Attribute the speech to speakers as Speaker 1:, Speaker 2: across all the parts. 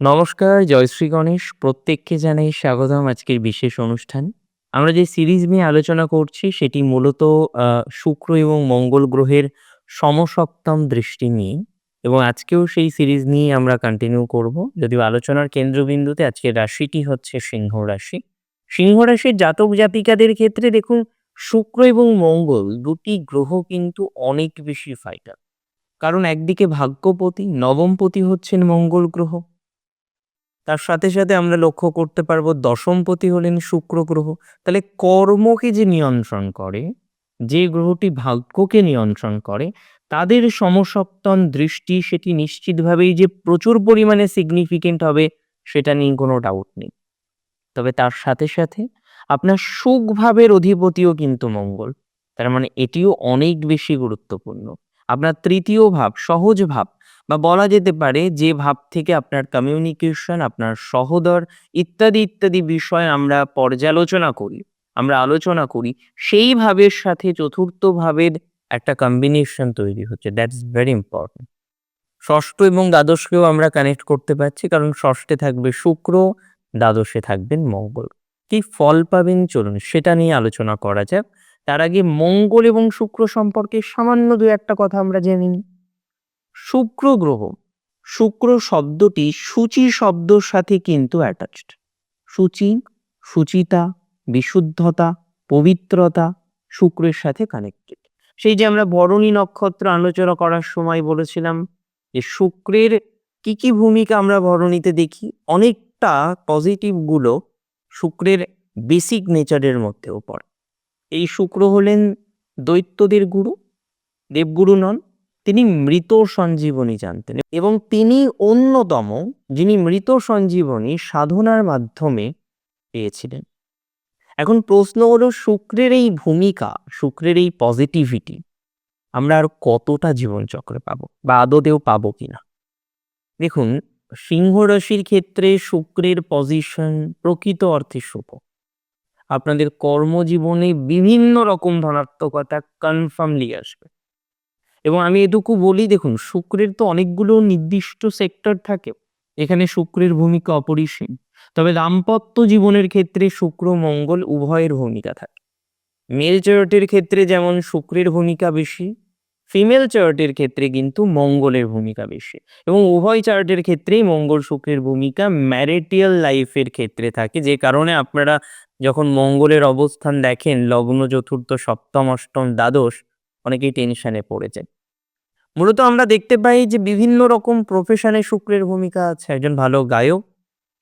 Speaker 1: নমস্কার, জয়শ্রী গণেশ। প্রত্যেককে জানাই স্বাগতম আজকের বিশেষ অনুষ্ঠান। আমরা যে সিরিজ নিয়ে আলোচনা করছি সেটি মূলত শুক্র এবং মঙ্গল গ্রহের সমসপ্তম দৃষ্টি নিয়ে এবং আজকেও সেই সিরিজ নিয়েই আমরা কন্টিনিউ করব। যদিও আলোচনার কেন্দ্রবিন্দুতে আজকের রাশিটি হচ্ছে সিংহ রাশি। সিংহ রাশির জাতক জাতিকাদের ক্ষেত্রে দেখুন শুক্র এবং মঙ্গল দুটি গ্রহ কিন্তু অনেক বেশি ফাইটার। কারণ একদিকে ভাগ্যপতি, নবমপতি হচ্ছেন মঙ্গল গ্রহ। তার সাথে, সাথে আমরা লক্ষ্য করতে পারব দশমপতি হলেন শুক্র গ্রহ। তাহলে কর্মকে যে নিয়ন্ত্রণ করে, যে গ্রহটি ভাগ্যকে নিয়ন্ত্রণ করে, তাদের সমসপ্তম দৃষ্টি সেটি নিশ্চিতভাবেই যে প্রচুর পরিমাণে সিগনিফিকেন্ট হবে সেটা নিয়ে কোনো ডাউট নেই। তবে তার সাথে, সাথে আপনার সুখভাবের অধিপতিও কিন্তু মঙ্গল। তার মানে এটিও অনেক বেশি গুরুত্বপূর্ণ। আপনার তৃতীয় ভাব, সহজ ভাব বা বলা যেতে পারে যে ভাব থেকে আপনার কমিউনিকেশন, আপনার সহোদর ইত্যাদি, ইত্যাদি বিষয় আমরা পর্যালোচনা করি, আমরা আলোচনা করি, সেই ভাবের সাথে চতুর্থ ভাবের একটা কম্বিনেশন তৈরি হচ্ছে। দ্যাটস ভেরি ইম্পর্টেন্ট ষষ্ঠ এবং দ্বাদশকেও আমরা কানেক্ট করতে পারছি কারণ ষষ্ঠে থাকবে শুক্র, দ্বাদশে থাকবেন মঙ্গল। কি ফল পাবেন চলুন সেটা নিয়ে আলোচনা করা যাক। তার আগে মঙ্গল এবং শুক্র সম্পর্কে সামান্য দু একটা কথা আমরা জেনে নিই। শুক্র গ্রহ, শুক্র শব্দটি শুচি শব্দর সাথে কিন্তু অ্যাটাচড। শুচি, শুচিতা, বিশুদ্ধতা, পবিত্রতা শুক্রের সাথে কানেক্টেড। সেই যে আমরা বরণী নক্ষত্র আলোচনা করার সময় বলেছিলাম যে শুক্রের কি, কি ভূমিকা আমরা বরণীতে দেখি? অনেকটা পজিটিভগুলো শুক্রের বেসিক নেচারের মধ্যেও পড়ে। এই শুক্র হলেন দৈত্যদের গুরু, দেবগুরু নন। তিনি মৃত সঞ্জীবনী জানতেন এবং তিনি অন্যতম যিনি মৃত সঞ্জীবনী সাধনার মাধ্যমে পেয়েছিলেন। এখন প্রশ্ন হলো শুক্রের এই ভূমিকা, শুক্রের এই পজিটিভিটি আমরা আর কতটা জীবনচক্রে পাবো বা আদতেও পাবো কিনা? দেখুন সিংহ রাশির ক্ষেত্রে শুক্রের পজিশন প্রকৃত অর্থে শুভ। আপনাদের কর্মজীবনে বিভিন্ন রকম ধনাত্মকতা কনফার্মলি আসবে। এবং আমি এটুকু বলি দেখুন শুক্রের তো অনেকগুলো নির্দিষ্ট সেক্টর থাকে। এখানে শুক্রের ভূমিকা অপরিসীম। তবে দাম্পত্য জীবনের ক্ষেত্রে শুক্র মঙ্গল উভয়ের ভূমিকা থাকে। মেল চার্টের ক্ষেত্রে যেমন শুক্রের ভূমিকা বেশি, ফিমেল চার্টের ক্ষেত্রে কিন্তু মঙ্গলের ভূমিকা বেশি এবং উভয় চার্টের ক্ষেত্রেই মঙ্গল শুক্রের ভূমিকা ম্যারিটিয়াল লাইফের ক্ষেত্রে থাকে যে কারণে আপনারা যখন মঙ্গলের অবস্থান দেখেন লগ্ন চতুর্থ সপ্তম অষ্টম দ্বাদশ অনেকেই টেনশনে পড়ে যায়। মূলত আমরা দেখতে পাই যে বিভিন্ন রকম প্রফেশনে শুক্রের ভূমিকা আছে। একজন ভালো গায়ক,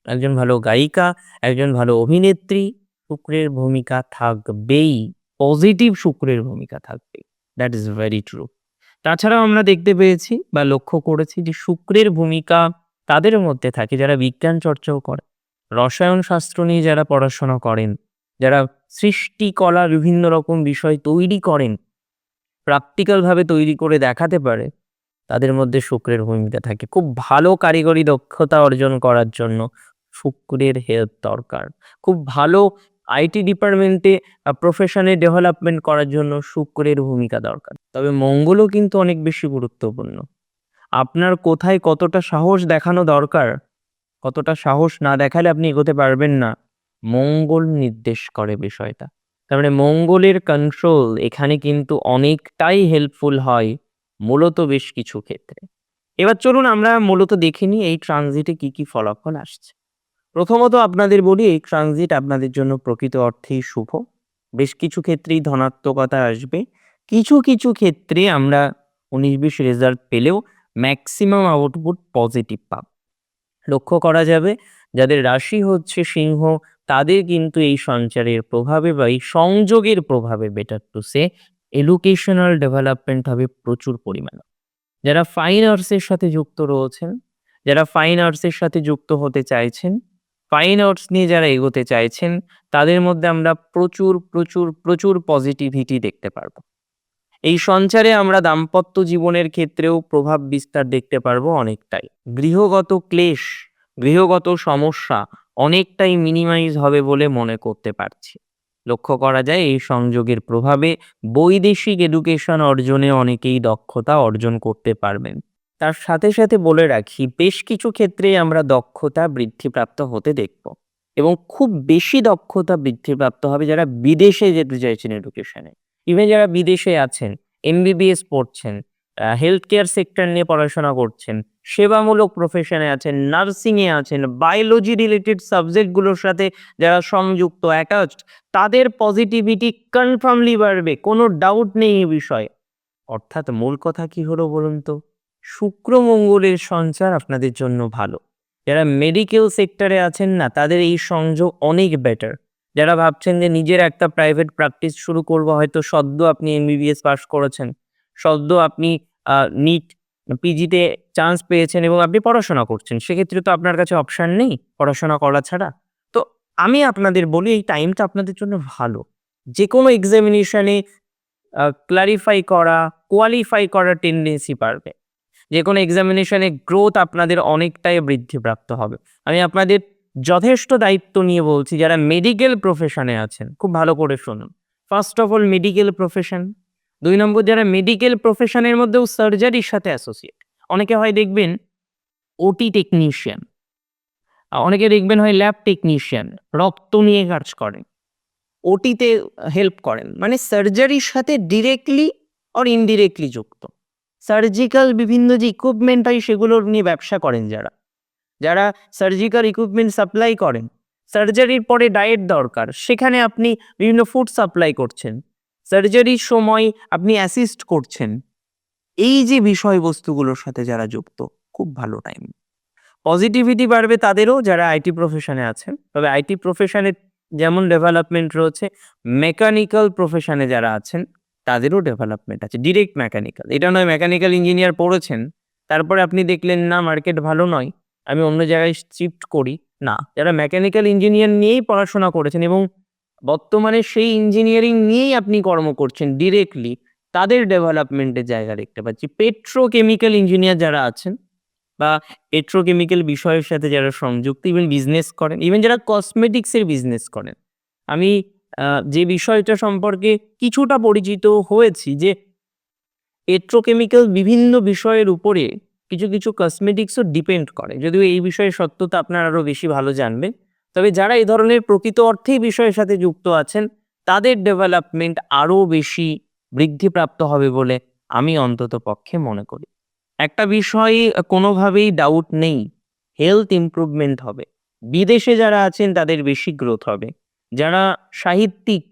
Speaker 1: একজন ভালো গায়িকা, একজন ভালো অভিনেত্রী শুক্রের ভূমিকা থাকবেই। পজিটিভ শুক্রের ভূমিকা থাকবে। That is very true. তাছাড়াও আমরা দেখতে পেয়েছি বা লক্ষ্য করেছি যে শুক্রের ভূমিকা তাদের মধ্যে থাকে যারা বিজ্ঞান চর্চাও করে। রসায়ন শাস্ত্র নিয়ে যারা পড়াশোনা করেন, যারা সৃষ্টিকলা বিভিন্ন রকম বিষয় তৈরি করেন, প্র্যাকটিক্যাল ভাবে তৈরি করে দেখাতে পারে, তাদের মধ্যে শুক্রের ভূমিকা থাকে। খুব ভালো কারিগরি দক্ষতা অর্জন করার জন্য শুক্রের হেল্প দরকার। খুব ভালো আইটি ডিপার্টমেন্টে প্রফেশনে ডেভেলপমেন্ট করার জন্য শুক্রের ভূমিকা দরকার। তবে মঙ্গলও কিন্তু অনেক বেশি গুরুত্বপূর্ণ। আপনার কোথায় কতটা সাহস দেখানো দরকার, কতটা সাহস না দেখালে আপনি এগোতে পারবেন না, মঙ্গল নির্দেশ করে বিষয়টা। তার মানে মঙ্গলের কন্ট্রোল এখানে কিন্তু অনেকটাই হেল্পফুল হয় মূলত বেশ কিছু ক্ষেত্রে। এবার চলুন আমরা মূলত দেখে নিই এই ট্রানজিটে কি, কি ফলাফল আসছে। প্রথমত আপনাদের বলি এই ট্রানজিট আপনাদের জন্য প্রকৃত অর্থেই শুভ। বেশ কিছু ক্ষেত্রেই ধনাত্মকতা আসবে। কিছু, কিছু ক্ষেত্রে আমরা উনিশ বিশ রেজাল্ট পেলেও ম্যাক্সিমাম আউটপুট পজিটিভ পাব লক্ষ্য করা যাবে যাদের রাশি হচ্ছে সিংহ তাদের কিন্তু এই সঞ্চারের প্রভাবে বা এই সংযোগের প্রভাবে better to say educational development হবে প্রচুর পরিমাণে। যারা ফাইন আর্টসের সাথে যুক্ত রয়েছেন, যারা ফাইন আর্টসের সাথে যুক্ত হতে চাইছেন, ফাইন আর্টস নিয়ে যারা এগোতে চাইছেন, তাদের মধ্যে আমরা প্রচুর, প্রচুর, প্রচুর পজিটিভিটি দেখতে পারব। এই সঞ্চারে আমরা দাম্পত্য জীবনের ক্ষেত্রেও প্রভাব বিস্তার দেখতে পারব অনেকটাই। গৃহগত ক্লেশ, গৃহগত সমস্যা অনেকটাই মিনিমাইজ হবে বলে মনে করতে পারছি। লক্ষ্য করা যায়, এই সংযোগের প্রভাবে বৈদেশিক এডুকেশন অর্জনে অনেকেই দক্ষতা অর্জন করতে পারবেন। তার সাথে সাথে বলে রাখি, বেশ কিছু ক্ষেত্রে আমরা দক্ষতা বৃদ্ধিপ্রাপ্ত হতে দেখব এবং খুব বেশি দক্ষতা বৃদ্ধিপ্রাপ্ত হবে যারা বিদেশে যেতে চাইছেন এডুকেশনে ইভেন যারা বিদেশে আছেন এমবিবিএস পড়ছেন হেলথ কেয়ার সেক্টর নিয়ে পড়াশোনা করছেন সেবামূলক প্রফেশনে আছেন নার্সিংয়ে আছেন বায়োলজি রিলেটেড সাবজেক্টগুলোর সাথে যারা সংযুক্ত অ্যাটাচড তাদের পজিটিভিটি কনফার্মলি বাড়বে, কোনো ডাউট নেই এই বিষয়ে। অর্থাৎ মূল কথা কি হলো বলুন তো? শুক্র মঙ্গলের সঞ্চার আপনাদের জন্য ভালো। যারা মেডিকেল সেক্টরে আছেন না, তাদের এই সংযোগ অনেক বেটার যারা ভাবছেন যে নিজের একটা প্রাইভেট প্র্যাকটিস শুরু করব, হয়তো সদ্য আপনি এমবিবিএস পাস করেছেন। সদ্য আপনি নিট পিজিতে চান্স পেয়েছেন এবং আপনি পড়াশোনা করছেন, সেক্ষেত্রে তো আপনার কাছে অপশান নেই পড়াশোনা করা ছাড়া। তো আমি আপনাদের বলি, এই টাইমটা আপনাদের জন্য ভালো। যে কোনো এক্সামিনেশনে ক্লারিফাই করা কোয়ালিফাই করার টেন্ডেন্সি বাড়বে। যে কোনো এক্সামিনেশনে গ্রোথ আপনাদের অনেকটাই বৃদ্ধিপ্রাপ্ত হবে। আমি আপনাদের যথেষ্ট দায়িত্ব নিয়ে বলছি, যারা মেডিকেল প্রফেশনে আছেন, খুব ভালো করে শুনুন। First of all medical profession দুই নম্বর যারা মেডিকেল প্রফেশনের মধ্যেও সার্জারির সাথে অ্যাসোসিয়েট অনেকে হয় দেখবেন ওটি টেকনিশিয়ান অনেকে দেখবেন হয় ল্যাব টেকনিশিয়ান রক্ত নিয়ে কাজ করেন ওটিতে হেল্প করেন। মানে সার্জারির সাথে ডিরেক্টলি অর ইনডিরেক্টলি যুক্ত। সার্জিক্যাল বিভিন্ন যে ইকুইপমেন্ট হয় সেগুলোর নিয়ে ব্যবসা করেন যারা। যারা সার্জিক্যাল ইকুইপমেন্ট সাপ্লাই করেন। সার্জারির পরে ডায়েট দরকার। সেখানে আপনি বিভিন্ন ফুড সাপ্লাই করছেন। সার্জারির সময় আপনি অ্যাসিস্ট করছেন। এই যে বিষয়বস্তুগুলোর সাথে যারা যুক্ত, খুব ভালো টাইম পজিটিভিটি বাড়বে তাদেরও যারা আইটি প্রফেশনে আছেন। তবে আইটি প্রফেশনে যেমন ডেভেলপমেন্ট রয়েছে মেকানিক্যাল প্রফেশনে যারা আছেন, তাদেরও ডেভেলপমেন্ট আছে। ডিরেক্ট মেকানিক্যাল এটা নয় মেকানিক্যাল ইঞ্জিনিয়ার পড়েছেন, তারপরে আপনি দেখলেন, না মার্কেট ভালো নয়, আমি অন্য জায়গায় শিফট করি। না, যারা মেকানিক্যাল ইঞ্জিনিয়ার নিয়েই পড়াশোনা করেছেন এবং বর্তমানে সেই ইঞ্জিনিয়ারিং নিয়েই আপনি কর্ম করছেন ডিরেক্টলি তাদের ডেভেলপমেন্টের জায়গা দেখতে পাচ্ছি। পেট্রোকেমিক্যাল ইঞ্জিনিয়ার যারা আছেন বা পেট্রোকেমিক্যাল বিষয়ের সাথে যারা সংযুক্ত ইভেন বিজনেস করেন ইভেন যারা কসমেটিক্সের বিজনেস করেন। আমি যে বিষয়টা সম্পর্কে কিছুটা পরিচিত হয়েছি যে পেট্রোকেমিক্যাল বিভিন্ন বিষয়ের উপরে কিছু কিছু কসমেটিক্সও ডিপেন্ড করে। যদিও এই বিষয়ে সত্যতা আপনারা আরও বেশি ভালো জানবেন। তবে যারা এই ধরনের প্রকৃত অর্থেই বিষয়ের সাথে যুক্ত আছেন, তাদের ডেভেলপমেন্ট আরও বেশি বৃদ্ধিপ্রাপ্ত হবে বলে আমি অন্তত পক্ষে মনে করি। একটা বিষয়ে কোনোভাবেই ডাউট নেই হেলথ ইমপ্রুভমেন্ট হবে। বিদেশে যারা আছেন, তাদের বেশি গ্রোথ হবে। যারা সাহিত্যিক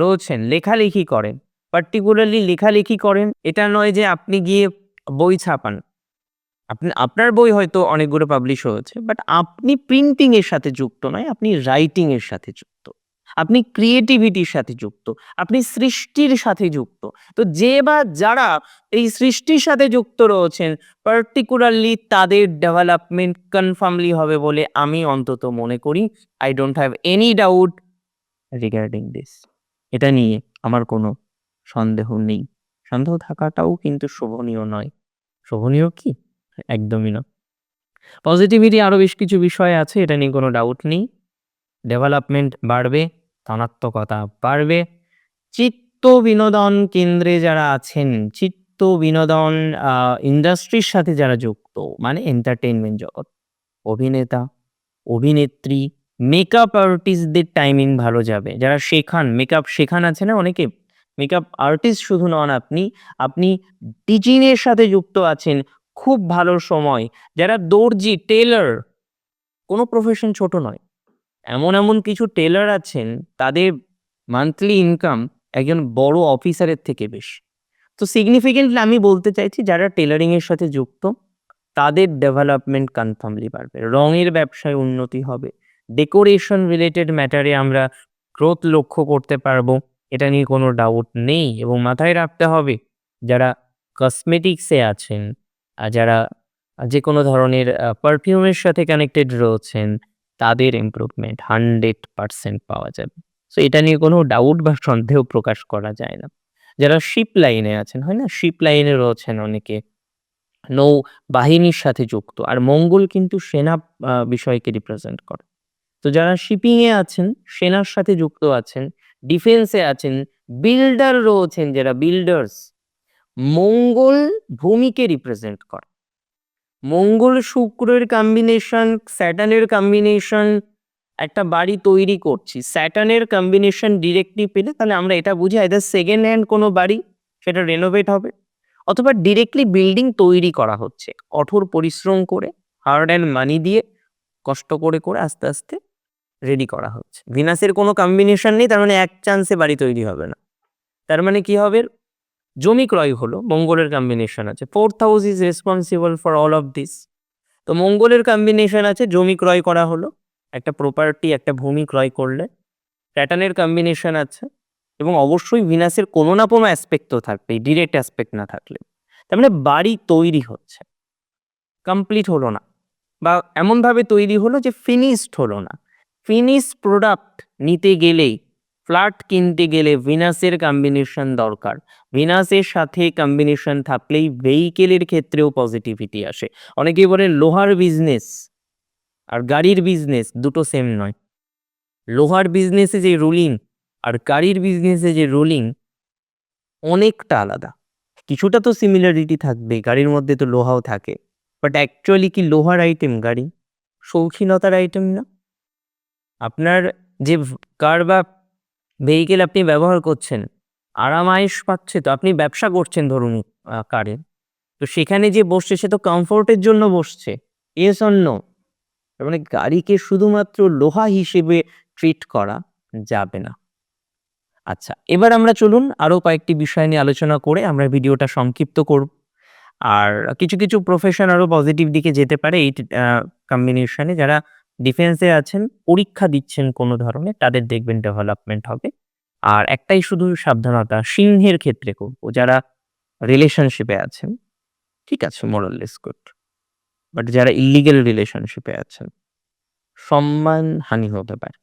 Speaker 1: রয়েছেন, লেখালেখি করেন পার্টিকুলারলি লেখালেখি করেন, এটা নয় যে আপনি গিয়ে বই ছাপান। আপনি, আপনার বই হয়তো অনেকগুলো পাবলিশ হয়েছে বাট আপনি প্রিন্টিং এর সাথে যুক্ত নয়, আপনি রাইটিং এর সাথে যুক্ত। আপনি ক্রিয়েটিভিটির সাথে যুক্ত, আপনি সৃষ্টির সাথে যুক্ত। তো যে বা যারা এই সৃষ্টির সাথে যুক্ত রয়েছেন পার্টিকুলারলি তাদের ডেভেলপমেন্ট কনফার্মলি হবে বলে আমি অন্তত মনে করি। I don't have any doubt regarding this এটা নিয়ে আমার কোনো সন্দেহ নেই। সন্দেহ থাকাটাও কিন্তু শোভনীয় নয়। শোভনীয় কি? একদমই না। পজিটিভিটি আরও বেশ কিছু বিষয় আছে, এটা নিয়ে কোনো ডাউট নেই। ডেভেলপমেন্ট বাড়বে, ধনাত্মকতা বাড়বে। চিত্ত বিনোদন কেন্দ্রে যারা আছেন, চিত্ত বিনোদন ইন্ডাস্ট্রির সাথে যারা যুক্ত মানে এন্টারটেনমেন্ট জগৎ, অভিনেতা, অভিনেত্রী মেকআপ আর্টিস্টদের টাইমিং ভালো যাবে। যারা শেখান মেকআপ শেখান আছে না অনেকে মেকআপ আর্টিস্ট শুধু নন আপনি আপনি টিচিংয়ের সাথে যুক্ত আছেন খুব ভালো সময়। যারা দর্জি, টেলার, কোনো প্রফেশন ছোট নয়। এমন এমন কিছু টেলার আছেন, তাদের মান্থলি ইনকাম একজন বড় অফিসারের থেকে বেশি। তো সিগনিফিকেন্টলি আমি বলতে চাইছি, যারা টেলারিংয়ের সাথে যুক্ত, তাদের ডেভেলপমেন্ট কনফার্মলি বাড়বে। রঙের ব্যবসায় উন্নতি হবে। ডেকোরেশন রিলেটেড ম্যাটারে আমরা গ্রোথ লক্ষ্য করতে পারব, এটা নিয়ে কোনো ডাউট নেই। এবং মাথায় রাখতে হবে, যারা কসমেটিক্সে আছেন যারা যে কোনো ধরনের পারফিউমের সাথে কানেক্টেড রয়েছেন, তাদের ইমপ্রুভমেন্ট হান্ড্রেড পার্সেন্ট পাওয়া যাবে। সো এটা নিয়ে কোনো ডাউট বা সন্দেহ প্রকাশ করা যায় না। যারা শিপ লাইনে আছেন, হয় না? শিপ লাইনে রয়েছেন অনেকে। নৌ বাহিনীর সাথে যুক্ত। আর মঙ্গল কিন্তু সেনা বিষয়কে রিপ্রেজেন্ট করে। তো যারা শিপিংয়ে আছেন, সেনার সাথে যুক্ত আছেন ডিফেন্সে আছেন বিল্ডার রয়েছেন, যারা বিল্ডার্স মঙ্গল ভূমিকে রিপ্রেজেন্ট করে। মঙ্গল শুক্রের কম্বিনেশন স্যাটার্নের কম্বিনেশন একটা বাড়ি তৈরি করছি। স্যাটার্নের কম্বিনেশন ডিরেক্টলি পেলে তাহলে আমরা এটা বুঝি আইদার সেকেন্ড হ্যান্ড কোনো বাড়ি, সেটা রেনোভেট হবে, অথবা ডিরেক্টলি বিল্ডিং তৈরি করা হচ্ছে। কঠোর পরিশ্রম করে হার্ড অ্যান্ড মানি দিয়ে, কষ্ট করে করে আস্তে আস্তে রেডি করা হচ্ছে। ভিনাসের কোনো কম্বিনেশন নেই, তার মানে এক চান্সে বাড়ি তৈরি হবে না। তার মানে কি হবে? জমি ক্রয় হলো, মঙ্গলের কম্বিনেশন আছে। Fourth house is responsible for all of this তো মঙ্গলের কম্বিনেশন আছে, জমি ক্রয় করা হলো, একটা প্রপার্টি একটা ভূমি ক্রয় করলে। প্যাটার্নের কম্বিনেশন আছে, এবং অবশ্যই ভিনাসের কোনো না কোনো অ্যাসপেক্ট তো থাকবেই ডিরেক্ট অ্যাসপেক্ট না থাকলে। তার মানে বাড়ি তৈরি হচ্ছে। কমপ্লিট হলো না। বা এমনভাবে তৈরি হলো যে ফিনিশড হলো না। ফিনিশ প্রোডাক্ট নিতে গেলেই ফ্ল্যাট কিনতে গেলে ভিনাসের কম্বিনেশন দরকার। ভিনাসের সাথে কম্বিনেশন থাকলেই ভেহিকেলের ক্ষেত্রেও পজিটিভিটি আসে। অনেকেই বলে লোহার বিজনেস আর গাড়ির বিজনেস দুটো সেম নয়। লোহার বিজনেসে যে রুলিং আর গাড়ির বিজনেসে যে রুলিং অনেকটা আলাদা। কিছুটা তো সিমিলারিটি থাকবে, গাড়ির মধ্যে তো লোহাও থাকে। বাট অ্যাকচুয়ালি কি লোহার আইটেম গাড়ি? শৌখিনতার আইটেম না? আপনার যে কার বা ভেহিকেল আপনি ব্যবহার করছেন, আরাম আয়েস পাচ্ছে, তো আপনি ব্যবসা করছেন ধরুন কারে। তো সেখানে যে বসছে, সে তো কমফোর্টের জন্য বসছে। এস অন্য মানে গাড়িকে শুধুমাত্র লোহা হিসেবে ট্রিট করা যাবে না। আচ্ছা এবার আমরা চলুন আরও কয়েকটি বিষয় নিয়ে আলোচনা করে আমরা ভিডিওটা সংক্ষিপ্ত করব। আর কিছু কিছু প্রফেশন আরও পজিটিভ দিকে যেতে পারে এই কম্বিনেশনে যারা ডিফেন্সে আছেন, পরীক্ষা দিচ্ছেন কোনো ধরনের, তাদের দেখবেন ডেভেলপমেন্ট হবে। আর একটাই শুধু সাবধানতা, সিংহের ক্ষেত্রে করব যারা রিলেশনশিপে আছেন, ঠিক আছে মোরাললেস গুড বাট যারা ইলিগেল রিলেশনশিপে আছেন, সম্মান হানি হতে পারে।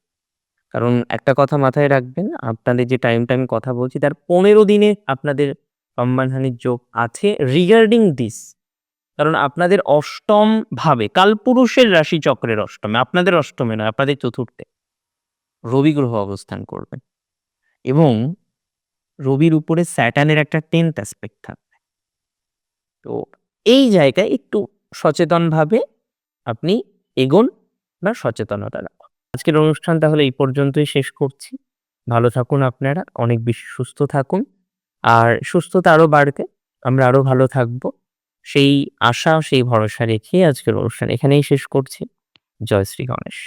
Speaker 1: কারণ একটা কথা মাথায় রাখবেন, আপনাদের যে টাইমটা আমি কথা বলছি, তার পনেরো দিনে আপনাদের সম্মানহানির যোগ আছে। রিগার্ডিং দিস কারণ আপনাদের অষ্টম ভাবে, কালপুরুষের রাশি চক্রের অষ্টমে, আপনাদের অষ্টমে নয়, আপনাদের চতুর্থে। রবি গ্রহ অবস্থান করবেন এবং রবির উপরে স্যাটানের একটা টেন্থ অ্যাসপেক্ট থাকবে। তো এই জায়গায় একটু সচেতনভাবে আপনি এগোন বা সচেতনতা রাখুন। আজকের অনুষ্ঠান তাহলে এই পর্যন্তই শেষ করছি। ভালো থাকুন আপনারা, অনেক বেশি সুস্থ থাকুন। আর সুস্থতা আরও বাড়বে, আমরা আরও ভালো থাকব। সেই আশা সেই ভরসা রেখে আজকের অনুষ্ঠান এখানেই শেষ করছি। জয় শ্রী গণেশ।